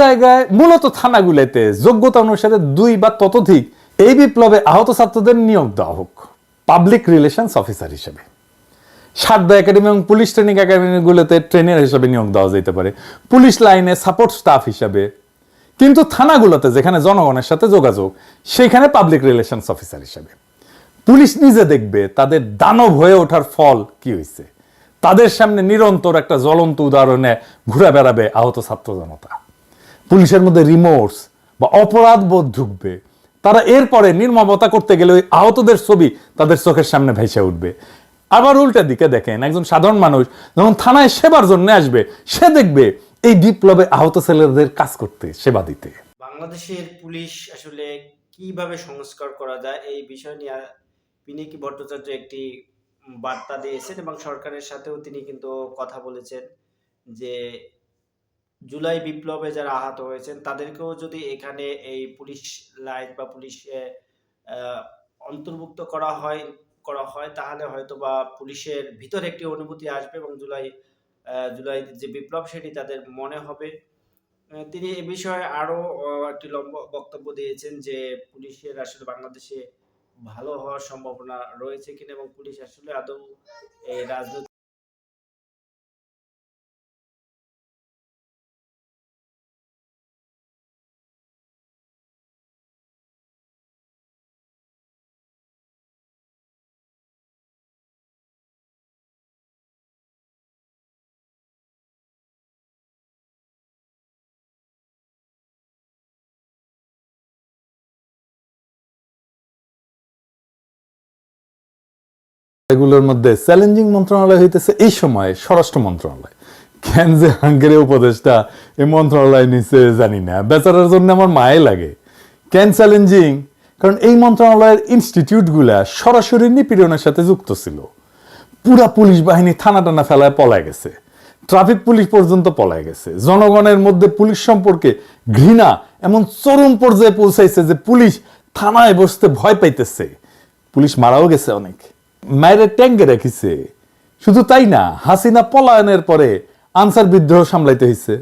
জায়গায় মূলত থানাগুলোতে যোগ্যতা অনুসারে দুই বা ততোধিক এই বিপ্লবে আহত ছাত্রদের নিয়োগ দেওয়া হোক পাবলিক রিলেশনস অফিসার হিসেবে। সারদা একাডেমি এবং পুলিশ ট্রেনিং একাডেমিগুলোতে ট্রেনার হিসেবে নিয়োগ দেওয়া যেতে পারে, পুলিশ লাইনে সাপোর্ট স্টাফ হিসেবে। কিন্তু থানাগুলোতে যেখানে জনগণের সাথে যোগাযোগ, সেখানে পাবলিক রিলেশনস অফিসার হিসেবে। পুলিশ নিজে দেখবে তাদের দানব হয়ে ওঠার ফল কি হয়েছে তাদের সামনে নিরন্তর একটা জ্বলন্ত উদাহরণে ঘুরে বেড়াবে আহত ছাত্র জনতা। পুলিশের মধ্যে রিমোর্স বা অপরাধ বোধ ঢুকবে, তারা এরপরে নির্মমতা করতে গেলে ওই আহতদের ছবি তাদের চোখের সামনে ভেসে উঠবে। আবার উল্টা দিকে দেখেন, একজন সাধারণ মানুষ যখন থানায় সেবার জন্য আসবে, সে দেখবে এই বিপ্লবে আহত ছেলেদের কাজ করতে সেবা দিতে। বাংলাদেশের পুলিশ আসলে কীভাবে সংস্কার করা যায় এই বিষয় নিয়ে পিনাকি ভট্টাচার্য একটি বার্তা দিয়েছেন এবং সরকারের সাথেও তিনি কিন্তু কথা বলেছেন যে জুলাই বিপ্লবে যারা আহত হয়েছেন, তাদেরকেও যদি এখানে এই পুলিশ লাইন বা পুলিশ অন্তর্ভুক্ত করা হয় করা হয়, তাহলে হয়তো বা পুলিশের ভিতরে একটি অনুভূতি আসবে এবং জুলাই জুলাই যে বিপ্লব সেটি তাদের মনে হবে। তিনি এ বিষয়ে আরও একটি লম্বা বক্তব্য দিয়েছেন যে পুলিশের আসলে বাংলাদেশে ভালো হওয়ার সম্ভাবনা রয়েছে কিনা এবং পুলিশ আসলে আদৌ এই রাজনৈতিক এগুলোর মধ্যে চ্যালেঞ্জিং মন্ত্রণালয় হইতেছে এই সময় স্বরাষ্ট্র মন্ত্রণালয়। কেন যে হাঙ্গেরি উপদেশটা এই মন্ত্রণালয় নিচে জানি না। বেচারার জন্য আমার মায়ে লাগে। কেন চ্যালেঞ্জিং? কারণ এই মন্ত্রণালয়ের ইনস্টিটিউটগুলা সরাসরি নিপীড়নের সাথে যুক্ত ছিল। পুরা পুলিশ বাহিনী থানা টানা ফেলায় পলায় গেছে। ট্রাফিক পুলিশ পর্যন্ত পলায় গেছে। জনগণের মধ্যে পুলিশ সম্পর্কে ঘৃণা এমন চরম পর্যায়ে পৌঁছাইছে যে পুলিশ থানায় বসতে ভয় পাইতেছে। পুলিশ মারাও গেছে অনেক। মায়ের ট্যাঙ্কে রেখেছে। শুধু তাই না, হাসিনা পলায়নের পরে আনসার বিদ্রোহ সামলাইতে হয়েছে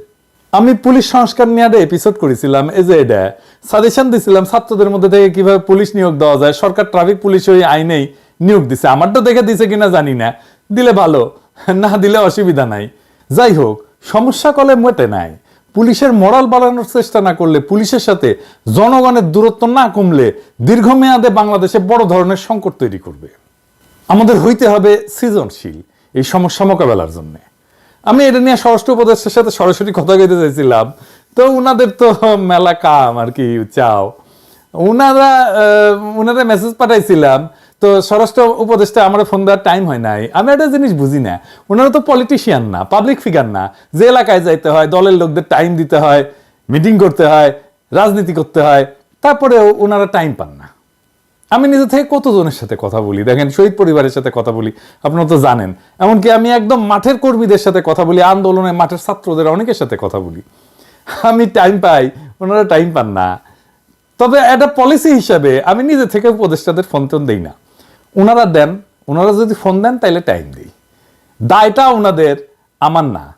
আমি পুলিশ সংস্কার নিয়ে এপিসোড করেছিলাম, এই যে এটা সাজেশন দিছিলাম ছাত্রদের মধ্যে থেকে কীভাবে পুলিশ নিয়োগ দেওয়া যায়। সরকার ট্রাফিক পুলিশ ওই আইনেই নিয়োগ দিছে। আমারটা দেখে দিছে কিনা জানি না। দিলে ভালো, না দিলে অসুবিধা নাই। যাই হোক, সমস্যা কলে মেটে নাই। পুলিশের মরাল বাড়ানোর চেষ্টা না করলে, পুলিশের সাথে জনগণের দূরত্ব না কমলে দীর্ঘমেয়াদে বাংলাদেশে বড় ধরনের সংকট তৈরি করবে। আমাদের হইতে হবে সৃজনশীল এই সমস্যা মোকাবেলার জন্য। আমি এটা নিয়ে স্বরাষ্ট্র উপদেশের সাথে সরাসরি কথা কইতে চাইছিলাম। তো উনাদের তো মেলা কাম আর কি চাও। উনারা আহ, উনারা মেসেজ পাঠাইছিলাম। তো স্বরাষ্ট্র উপদেষ্টা আমার ফোন দেওয়ার টাইম হয় নাই। আমি একটা জিনিস বুঝি না। ওনারা তো পলিটিশিয়ান না পাবলিক ফিগার না। যে এলাকায় যাইতে হয় দলের লোকদের টাইম দিতে হয় মিটিং করতে হয় রাজনীতি করতে হয় তারপরেও ওনারা টাইম পান না। আমি নিজে থেকে কতজনের সাথে কথা বলি? দেখেন, শহীদ পরিবারের সাথে কথা বলি, আপনারা তো জানেন। এমনকি আমি একদম মাঠের কর্মীদের সাথে কথা বলি আন্দোলনে মাঠের ছাত্রদের অনেকের সাথে কথা বলি। আমি টাইম পাই, ওনারা টাইম পান না। তবে একটা পলিসি হিসাবে আমি নিজে থেকে উপদেষ্টাদের ফোন টোন দিই না। ওনারা দেন, ওনারা যদি ফোন দেন, তাইলে টাইম দিই। দায়টা ওনাদের, আমার না।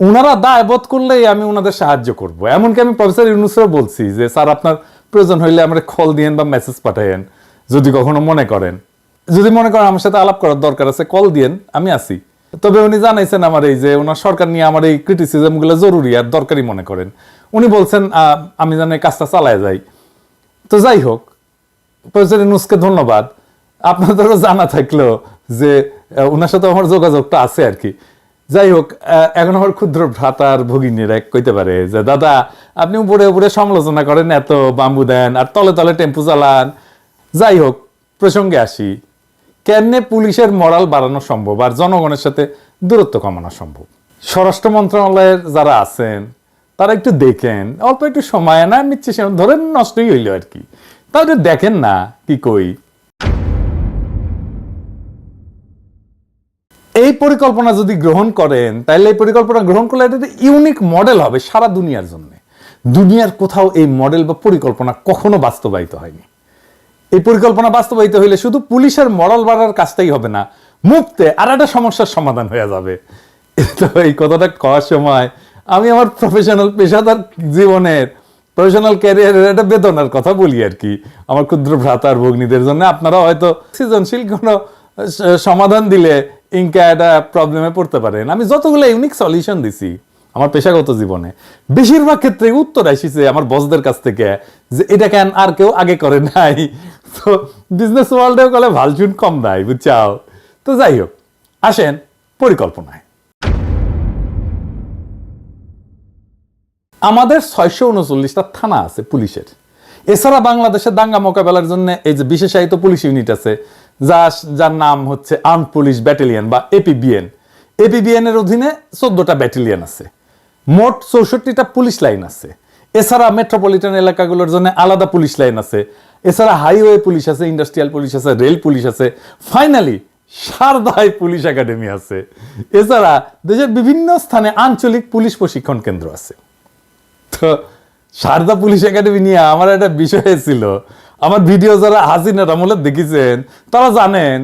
ওনারা দায় বোধ করলেই আমি ওনাদের সাহায্য করব। এমনকি আমি প্রফেসর ইউনুসেরও বলছি যে, স্যার, আপনার প্রয়োজন হইলে আমরা কল দিয়েন বা মেসেজ পাঠাইন যদি কখনো মনে করেন। যদি মনে করেন আমার সাথে আলাপ করার দরকার আছে কল দিয়েন, আমি আসি তবে উনি জানাইছেন আমার এই যে ওনার সরকার নিয়ে আমার এই ক্রিটিসিজমগুলো জরুরি আর দরকারি মনে করেন। উনি বলছেন আমি যেন এই কাজটা চালায় যাই। তো যাই হোক, প্রফেসর ইউনুসকে ধন্যবাদ। আপনাদেরও জানা থাকল যে ওনার সাথে আমার যোগাযোগটা আছে আর কি। যাই হোক এখন আমার ক্ষুদ্র ভ্রাতার ভগিনীরা কইতে পারে যে, দাদা, আপনি উপরে উপরে সমালোচনা করেন, এত বাম্বু দেন, আর তলে তলে টেম্পু চালান। যাই হোক প্রসঙ্গে আসি। কেমনে পুলিশের মরাল বাড়ানো সম্ভব আর জনগণের সাথে দূরত্ব কমানো সম্ভব? স্বরাষ্ট্র মন্ত্রণালয়ের যারা আছেন, তারা একটু দেখেন, অল্প একটু সময় না নিচ্ছে ধরেন নষ্টই হইল আর কি। তাহলে দেখেন না, কি কই। এই পরিকল্পনা যদি গ্রহণ করেন তাহলে এই পরিকল্পনা গ্রহণ করলে এটা ইউনিক মডেল হবে সারা দুনিয়ার জন্য। দুনিয়ার কোথাও এই মডেল বা পরিকল্পনা কখনো বাস্তবায়িত হয়নি। এই পরিকল্পনা বাস্তবায়িত হইলে শুধু পুলিশের মরাল বাড়ার কাজটাই হবে না, মুক্তে আর একটা সমস্যার সমাধান হয়ে যাবে। তো এই কথাটা কওয়ার সময় আমি আমার প্রফেশনাল পেশাদার জীবনের প্রফেশনাল ক্যারিয়ারের একটা বেদনার কথা বলি আর কি। আমার ক্ষুদ্র ভ্রাতার ভগ্নীদের জন্য আপনারা হয়তো সৃজনশীল কোনো সমাধান দিলে ইনকা একটা প্রবলেমে পড়তে পারেন আমি যতগুলো ইউনিক সলিউশন দিছি আমার পেশাগত জীবনে, বেশিরভাগ ক্ষেত্রে উত্তর আসিছে আমার বসদের কাছ থেকে যে এটা কেন আর কেউ আগে করে নাই। তো বিজনেস ওয়ার্ল্ডেও কলে ভালচুন কম নাই, বুঝছাও? তো যাই হোক, আসেন পরিকল্পনায়। আমাদের ছয়শো উনচল্লিশটা থানা আছে পুলিশের। এছাড়া বাংলাদেশে দাঙ্গা মোকাবেলার জন্য এই যে বিশেষায়িত পুলিশ ইউনিট আছে যা যার নাম হচ্ছে আর্ম পুলিশ ব্যাটালিয়ন বা এপিবিএন এপিবিএন এর অধীনে চোদ্দটা ব্যাটালিয়ন আছে। মোট চৌষট্টিটা পুলিশ লাইন আছে। এছাড়া মেট্রোপলিটন এলাকাগুলোর জন্য আলাদা পুলিশ লাইন আছে। এছাড়া হাইওয়ে পুলিশ আছে ইন্ডাস্ট্রিয়াল পুলিশ আছে রেল পুলিশ আছে। ফাইনালি সারদায় পুলিশ একাডেমি আছে। এছাড়া দেশের বিভিন্ন স্থানে আঞ্চলিক পুলিশ প্রশিক্ষণ কেন্দ্র আছে। তো সারদা পুলিশ একাডেমি নিয়ে আমার একটা বিষয় ছিল। আমার ভিডিও যারা হাসিনার আমলে দেখেছেন তারা জানেন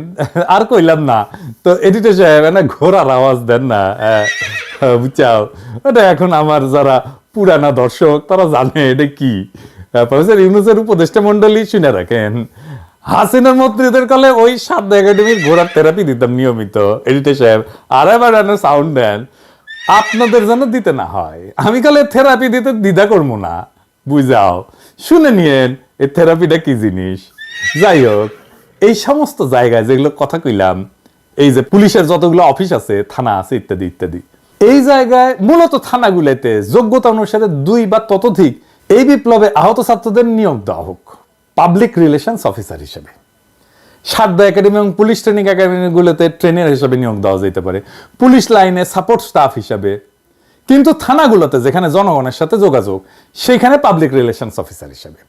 আর কইলাম না। তো এডিটর সাহেব না ঘোড়ার আওয়াজ দেন না। হ্যাঁ, বুঝছাও? এটা এখন আমার যারা পুরানা দর্শক তারা জানে এটা কি। প্রফেসর ইউনুসের উপদেষ্টা মন্ডলী শুনে রাখেন হাসিনার মন্ত্রীদের কলে ওই সারদা একাডেমির ঘোড়ার থেরাপি দিতাম নিয়মিত এডিটর সাহেব। আর এবার সাউন্ড দেন আপনাদের যেন দিতে না হয়। আমি কালে থেরাপি দিতে দ্বিধা করব না বুঝাও? শুনে নিয়েন এই থেরাপিটা কি জিনিস? যাই হোক এই সমস্ত জায়গায় যেগুলো কথা কইলাম, এই যে পুলিশের যতগুলো অফিস আছে, থানা আছে, ইত্যাদি ইত্যাদি, এই জায়গায় মূলত থানাগুলোতে যোগ্যতা অনুসারে দুই বা ততোধিক এই বিপ্লবে আহত ছাত্রদের নিয়োগ দেওয়া হোক। পাবলিক রিলেশনস অফিসার হিসেবে। সারদা একাডেমি এবং পুলিশ ট্রেনিং একাডেমিগুলোতে ট্রেনার হিসেবে নিয়োগ দেওয়া যেতে পারে। পুলিশ লাইনে সাপোর্ট স্টাফ হিসাবে। কিন্তু থানাগুলোতে যেখানে জনগণের সাথে যোগাযোগ, সেখানে পাবলিক রিলেশনস অফিসার হিসেবে।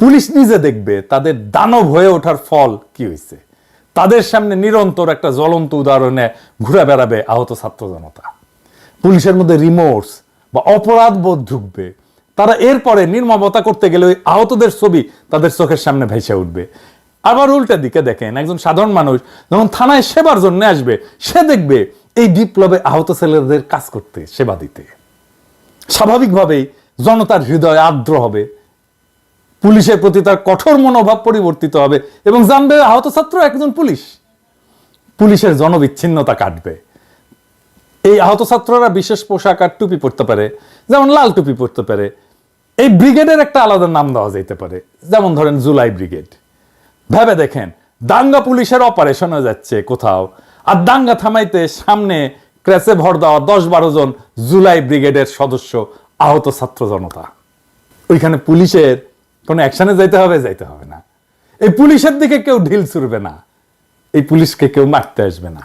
পুলিশ নিজে দেখবে তাদের দানব হয়ে ওঠার ফল কি হয়েছে তাদের সামনে নিরন্তর একটা জ্বলন্ত উদাহরণে ঘুরে বেড়াবে আহত ছাত্র জনতা। পুলিশের মধ্যে রিমোর্স বা অপরাধ বোধ ঢুকবে। তারা এরপরে নির্মমতা করতে গেলে ওই আহতদের ছবি তাদের চোখের সামনে ভেসে উঠবে। আবার উল্টা দিকে দেখেন, একজন সাধারণ মানুষ যখন থানায় সেবার জন্য আসবে, সে দেখবে এই বিপ্লবে আহত ছেলেদের কাজ করতে সেবা দিতে। স্বাভাবিকভাবেই জনতার হৃদয় আর্দ্র হবে। পুলিশের প্রতি তার কঠোর মনোভাব পরিবর্তিত হবে এবং জানবে আহত ছাত্র একজন পুলিশ। পুলিশের জনবিচ্ছিন্নতা কাটবে। এই আহত ছাত্ররা বিশেষ পোশাক আর টুপি পরতে পারে, যেমন লাল টুপি পরতে পারে। এই ব্রিগেডের একটা আলাদা নাম দেওয়া যেতে পারে, যেমন ধরেন জুলাই ব্রিগেড। ভেবে দেখেন, দাঙ্গা পুলিশের অপারেশন যাচ্ছে কোথাও, আর দাঙ্গা থামাইতে সামনে ক্রেসে ভর দেওয়া দশ বারো জন জুলাই ব্রিগেডের সদস্য আহত ছাত্র জনতা। ওইখানে পুলিশের কোনো অ্যাকশনে যাইতে হবে যাইতে হবে না। এই পুলিশের দিকে কেউ ঢিল ছুড়বে না। এই পুলিশকে কেউ মারতে আসবে না।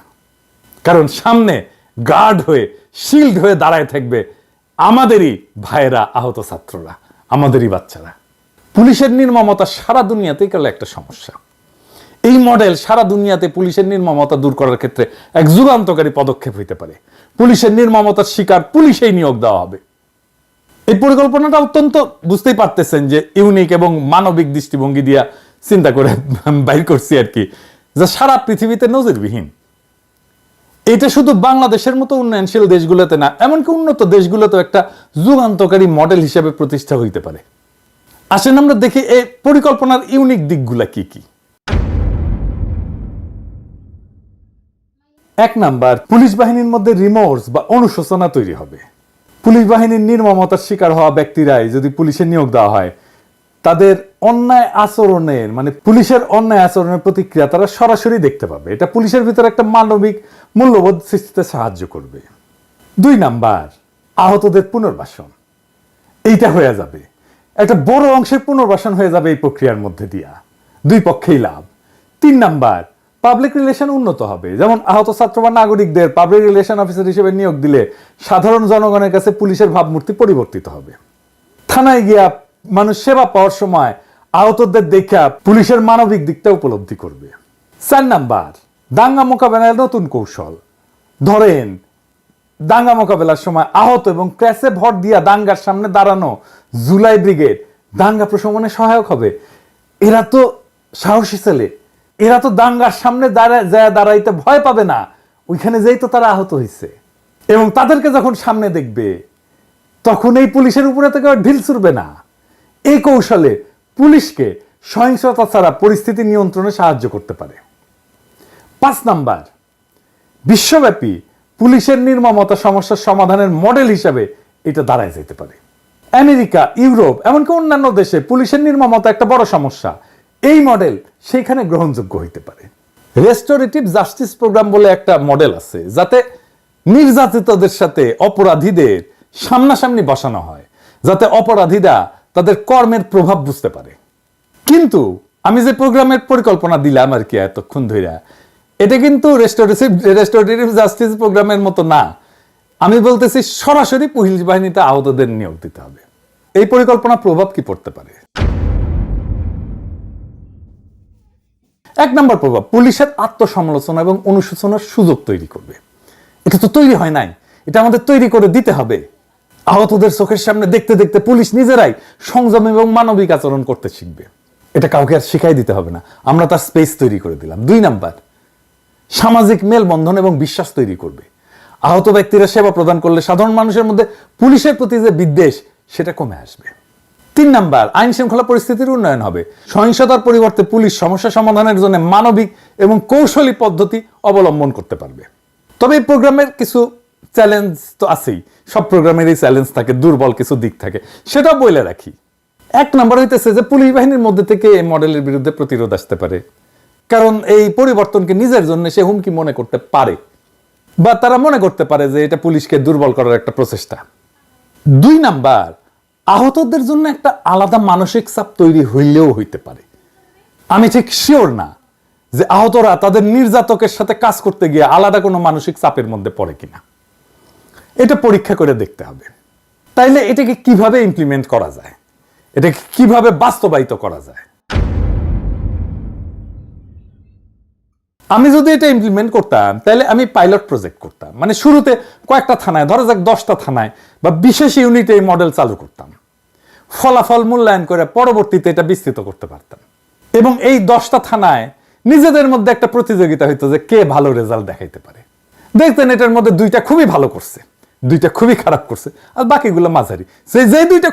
কারণ সামনে গার্ড হয়ে শিল্ড হয়ে দাঁড়ায় থাকবে আমাদেরই ভাইয়েরা, আহত ছাত্ররা, আমাদেরই বাচ্চারা। পুলিশের নির্মমতা সারা দুনিয়াতেই গেলে একটা সমস্যা। এই মডেল সারা দুনিয়াতে পুলিশের নির্মমতা দূর করার ক্ষেত্রে এক যুগান্তকারী পদক্ষেপ হইতে পারে। পুলিশের নির্মমতার শিকার পুলিশেই নিয়োগ দেওয়া হবে। এই পরিকল্পনাটা অত্যন্ত বুঝতেই পারতেছেন যে ইউনিক এবং মানবিক দৃষ্টিভঙ্গি দিয়া চিন্তা করে বাইর করছি আর কি। যা সারা পৃথিবীতে নজিরবিহীন। এটা শুধু বাংলাদেশের মতো উন্নয়নশীল দেশগুলোতে না, এমনকি উন্নত দেশগুলোতেও একটা যুগান্তকারী মডেল হিসেবে প্রতিষ্ঠা হইতে পারে। আসেন আমরা দেখি এই পরিকল্পনার ইউনিক দিকগুলা কি কি। এক নাম্বার, পুলিশ বাহিনীর মধ্যে রিমোর্স বা অনুশোচনা তৈরি হবে। পুলিশ বাহিনীর নির্মমতার শিকার হওয়া ব্যক্তিরাই যদি পুলিশে নিয়োগ দেওয়া হয়, তাদের অন্যায় আচরণের মানে পুলিশের অন্যায় আচরণের প্রতিক্রিয়া তারা সরাসরি দেখতে পাবে। এটা পুলিশের ভিতরে একটা মানবিক মূল্যবোধ সৃষ্টিতে সাহায্য করবে। দুই নাম্বার, আহতদের পুনর্বাসন। এইটা হয়ে যাবে। একটা বড় অংশের পুনর্বাসন হয়ে যাবে এই প্রক্রিয়ার মধ্যে দিয়া। দুই পক্ষেই লাভ। তিন নাম্বার পাবলিক রিলেশন উন্নত হবে। যেমন আহত ছাত্র বা নাগরিকদের পাবলিক রিলেশন অফিসার হিসেবে নিয়োগ দিলে সাধারণ জনগণের কাছে পুলিশের ভাবমূর্তি পরিবর্তিত হবে। থানায় গিয়া মানুষ সেবা পাওয়ার সময় আহতদের দেখা পুলিশের মানবিক দিকটা উপলব্ধি করবে। চার নাম্বার, দাঙ্গা মোকাবেলার নতুন কৌশল। ধরেন, দাঙ্গা মোকাবেলার সময় আহত এবং ক্র্যাশে ভর দিয়া দাঙ্গার সামনে দাঁড়ানো জুলাই ব্রিগেড দাঙ্গা প্রশমনে সহায়ক হবে। এরা তো সাহসী ছেলে। এরা তো দাঙ্গার সামনে দাঁড়ায় দাঁড়াইতে ভয় পাবে না। ওইখানে যেই তো তারা আহত হয়েছে এবং তাদেরকে যখন সামনে দেখবে, তখন এই পুলিশের উপরে থেকে আর ঢিল ছুড়বে না। এই কৌশলে পুলিশকে সহিংসতা ছাড়া পরিস্থিতি নিয়ন্ত্রণে সাহায্য করতে পারে। পাঁচ নাম্বার, বিশ্বব্যাপী পুলিশের নির্মমতা সমস্যার সমাধানের মডেল হিসাবে এটা দাঁড়ায় যেতে পারে। আমেরিকা, ইউরোপ, এমনকি অন্যান্য দেশে পুলিশের নির্মমতা একটা বড় সমস্যা। এই মডেল সেইখানে গ্রহণযোগ্য হইতে পারে। রেস্টোরেটিভ জাস্টিস প্রোগ্রাম বলে একটা মডেল আছে, যাতে নির্যাতিতদের সাথে অপরাধীদের সামনাসামনি বসানো হয়, যাতে অপরাধীরা তাদের কর্মের প্রভাব বুঝতে পারে। কিন্তু আমি যে প্রোগ্রামের পরিকল্পনা দিলাম আর কি এতক্ষণ ধইরা, এটা কিন্তু রেস্টোরেটিভ রেস্টোরেটিভ জাস্টিস প্রোগ্রামের মতো না। আমি বলতেছি সরাসরি পুলিশ বাহিনীতে আহতদের নিয়োগ দিতে হবে। এই পরিকল্পনা প্রভাব কি পড়তে পারে? এক নম্বর প্রভাব, পুলিশের আত্মসমালোচনা এবং অনুশোচনার সুযোগ তৈরি করবে। এটা তো তৈরি হয় নাই। এটা আমাদের তৈরি করে দিতে হবে। আহতদের চোখের সামনে দেখতে দেখতে পুলিশ নিজেরাই সংযম এবং মানবিক আচরণ করতে শিখবে। এটা কাউকে আর শিখাই দিতে হবে না। আমরা তার স্পেস তৈরি করে দিলাম। দুই নাম্বার, সামাজিক মেলবন্ধন এবং বিশ্বাস তৈরি করবে। আহত ব্যক্তিরা সেবা প্রদান করলে সাধারণ মানুষের মধ্যে পুলিশের প্রতি যে বিদ্বেষ, সেটা কমে আসবে। তিন নাম্বার আইন শৃঙ্খলা পরিস্থিতির উন্নয়ন হবে। সহিংসতার পরিবর্তে পুলিশ সমস্যা সমাধানের জন্য মানবিক এবং কৌশলী পদ্ধতি অবলম্বন করতে পারবে। তবে এই প্রোগ্রামের কিছু চ্যালেঞ্জ তো আছেই। সব প্রোগ্রামেরই চ্যালেঞ্জ থাকে, দুর্বল কিছু দিক থাকে। সেটাও বলে রাখি। এক নম্বর হইতেছে যে পুলিশ বাহিনীর মধ্যে থেকে এই মডেলের বিরুদ্ধে প্রতিরোধ আসতে পারে। কারণ এই পরিবর্তনকে নিজের জন্য সে হুমকি মনে করতে পারে। বা তারা মনে করতে পারে যে এটা পুলিশকে দুর্বল করার একটা প্রচেষ্টা। দুই নাম্বার আহতদের জন্য একটা আলাদা মানসিক চাপ তৈরি হইলেও হইতে পারে। আমি ঠিক শিওর না যে আহতরা তাদের নির্যাতকের সাথে কাজ করতে গিয়ে আলাদা কোনো মানসিক চাপের মধ্যে পড়ে কিনা। এটা পরীক্ষা করে দেখতে হবে। তাইলে এটাকে কীভাবে ইমপ্লিমেন্ট করা যায়? এটাকে কীভাবে বাস্তবায়িত করা যায়? আমি যদি এটা ইমপ্লিমেন্ট করতাম তাহলে আমি পাইলট প্রজেক্ট করতাম। মানে শুরুতে কয়েকটা থানায়, ধরা যাক দশটা থানায় বা বিশেষ ইউনিটে এই মডেল চালু করতাম। ফলাফল মূল্যায়ন করে পরবর্তীতে এটা বিস্তৃত করতে পারতাম। এবং এই দশটা থানায় নিজেদের মধ্যে একটা প্রতিযোগিতা হইতো যে কে ভালো রেজাল্ট দেখাইতে পারে। দেখতেন এটার মধ্যে দুইটা খুবই ভালো করছে, দুইটা খুবই খারাপ করছে, আর বাকিগুলো মাঝারি। সেই যে দুইটা